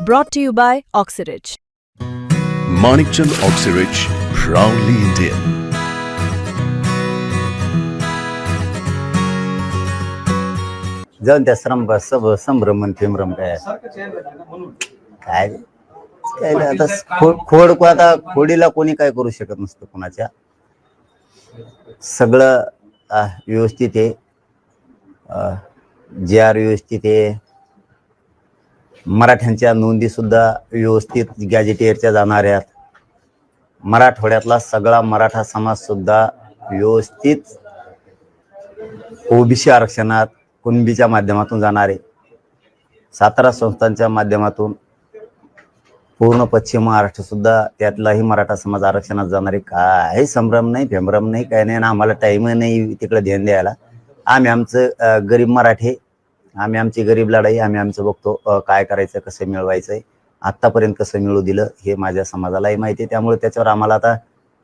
Brought to you by Oxyridge. Manikchand Oxyrich, proudly Indian. जाऊन त्या श्रम सब संभ्रमण फिमरम काय? काय? काय नाही, आता खो- खोड को आता खोडीला कोणी काय करू शकत नसतं कोणाच्या? सगळं व्यवस्थित आहे. जे आर व्यवस्थित आहे. मराठ्यांच्या नोंदीसुद्धा व्यवस्थित गॅजेटियरच्या जाणार आहेत. मराठवाड्यातला सगळा मराठा समाजसुद्धा व्यवस्थित ओबीसी आरक्षणात कुणबीच्या माध्यमातून जाणारे सातारा संस्थांच्या माध्यमातून पूर्ण पश्चिम महाराष्ट्रसुद्धा त्यातलाही मराठा समाज आरक्षणात जाणारे काही संभ्रम नाही फेंभ्रम नाही काय नाही ना आम्हाला टाईम नाही तिकडे ध्यान द्यायला. आम्ही आमचं गरीब मराठे आम्ही आमची गरीब लढाई आम्ही आमचं बघतो काय करायचं कसं मिळवायचं आहे आत्तापर्यंत कसं मिळू दिलं हे माझ्या समाजालाही माहिती आहे. त्यामुळे त्याच्यावर आम्हाला आता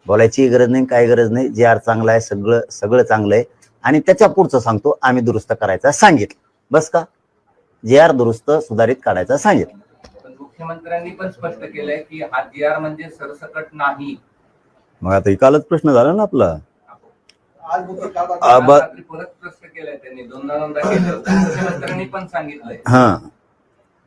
बोलायची गरज नाही काय गरज नाही. जे आर चांगलं आहे सगळं सगळं चांगलं आहे. आणि त्याच्या पुढचं सांगतो आम्ही दुरुस्त करायचं सांगितलं. बस का? जे आर दुरुस्त सुधारित काढायचं सांगितलं. पण मुख्यमंत्र्यांनी पण स्पष्ट केलंय की हा जी आर म्हणजे सरसकट नाही. मग आता कालच प्रश्न झाला ना आपला. आज रात्री परत स्पष्ट केलंय त्यांनी. दोनदा दोनदा केलं होतं. मुख्यमंत्र्यांनी पण सांगितलंय. हा.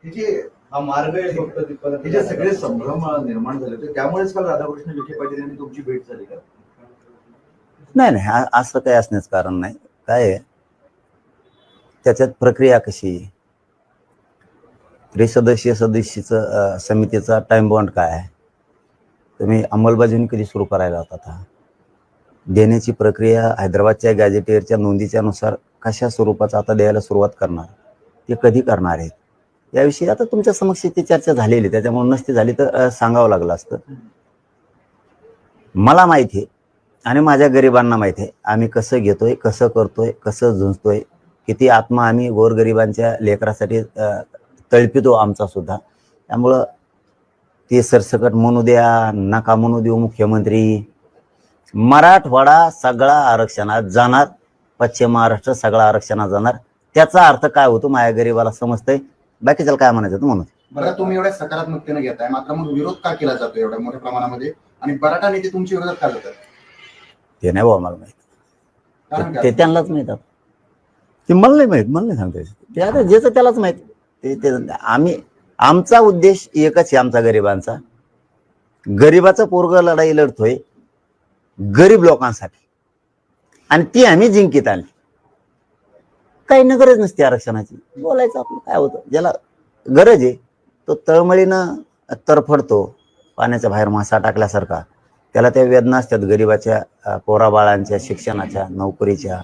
हे जे हा मार्ग आहे फक्त तिथपर्यंत हे जे सगळे संभ्रम निर्माण झाले होते त्यामुळेच काल राधाकृष्ण विखे पाटील यांनी तुमची भेट झाली का? नाही नाही आ- असं काही असण्याचं कारण नाही. काय आहे? त्याच्यात प्रक्रिया कशी आहे? त्रिसदस्यीय सदस्यचं अं, समितीचा टाइम बॉन्ड काय आहे? तुम्ही अंमलबजावणी कधी सुरू करायला होता हा देण्याची प्रक्रिया हैदराबादच्या गॅजेटियरच्या नोंदीच्या नुसार कशा स्वरूपाचा आता द्यायला सुरुवात करणार ते कधी करणार आहेत? याविषयी आता तुमच्या समक्ष ती चर्चा झालेली त्याच्यामुळे नसती झाली तर सांगावं लागलं असतं. मला माहिती आहे आणि माझ्या गरिबांना माहिती आहे आम्ही कसं घेतोय कसं करतोय कसं झुंजतोय किती आत्मा आम्ही गोरगरिबांच्या लेकरासाठी तळपितो आमचा सुद्धा. त्यामुळं ते सरसकट म्हणू द्या नका म्हणू देऊ मुख्यमंत्री. मराठवाडा सगळा आरक्षणात जाणार पश्चिम महाराष्ट्र सगळा आरक्षणात जाणार. त्याचा अर्थ काय होतो माझ्या गरिबाला समजतंय. बाकीच्याला काय म्हणायचं ते म्हणून? बरं तुम्ही एवढ्या सकारात्मकतेने घेताय मात्र मग विरोध का केला जातो एवढ्या मोठ्या प्रमाणामध्ये? आणि बराटा नेते तुमच्या विरोधात का जातात? ते नाही बाबा मला माहीत. कारण ते काय? त्यांनाच माहीत आता. ते मला नाही माहीत मला नाही सांगता येत. ते आता ज्याचं त्यालाच माहीत. ते ते आम्ही आमचा उद्देश एकच आहे आमचा गरिबांचा. गरिबाचं पोरग लढाई लढतोय. गरीब लोकांसाठी. आणि ती आम्ही जिंकीत आणली काही ना गरज नसते आरक्षणाची. बोलायचं आपलं काय होतं? ज्याला गरज आहे तो तळमळीनं तरफडतो पाण्याच्या बाहेर मासा टाकल्यासारखा. त्याला त्या वेदना असतात गरिबाच्या पोराबाळांच्या शिक्षणाच्या नोकरीच्या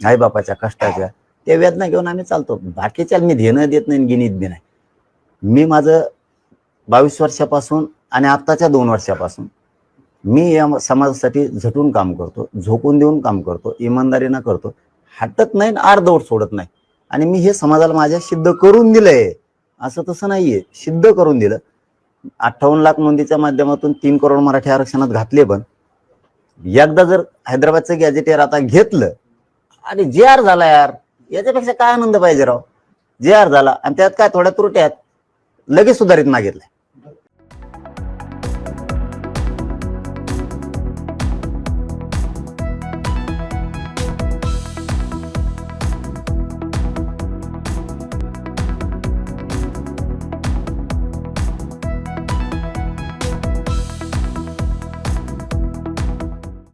आईबापाच्या कष्टाच्या. त्या वेदना घेऊन आम्ही चालतो. बाकीच्या मी धेणं देत नाही गिनीत बी नाही. मी माझं बावीस वर्षापासून आणि आत्ताच्या दोन वर्षापासून मी या समाजासाठी झटून काम करतो झोकून देऊन काम करतो इमानदारीनं करतो. हटत नाही आणि अर्धवट सोडत नाही. आणि मी हे समाजाला माझ्या सिद्ध करून दिलंय. असं तसं नाहीये. सिद्ध करून दिलं. अठ्ठावन्न लाख नोंदीच्या माध्यमातून तीन करोड मराठी आरक्षणात घातले पण. एकदा जर हैदराबादचं गॅजेटियर आता घेतलं आणि जे आर झाला यार याच्यापेक्षा काय आनंद पाहिजे राव? जे आर झाला आणि त्यात काय थोड्या त्रुट्या आहेत लगेच सुधारित मागितलंय.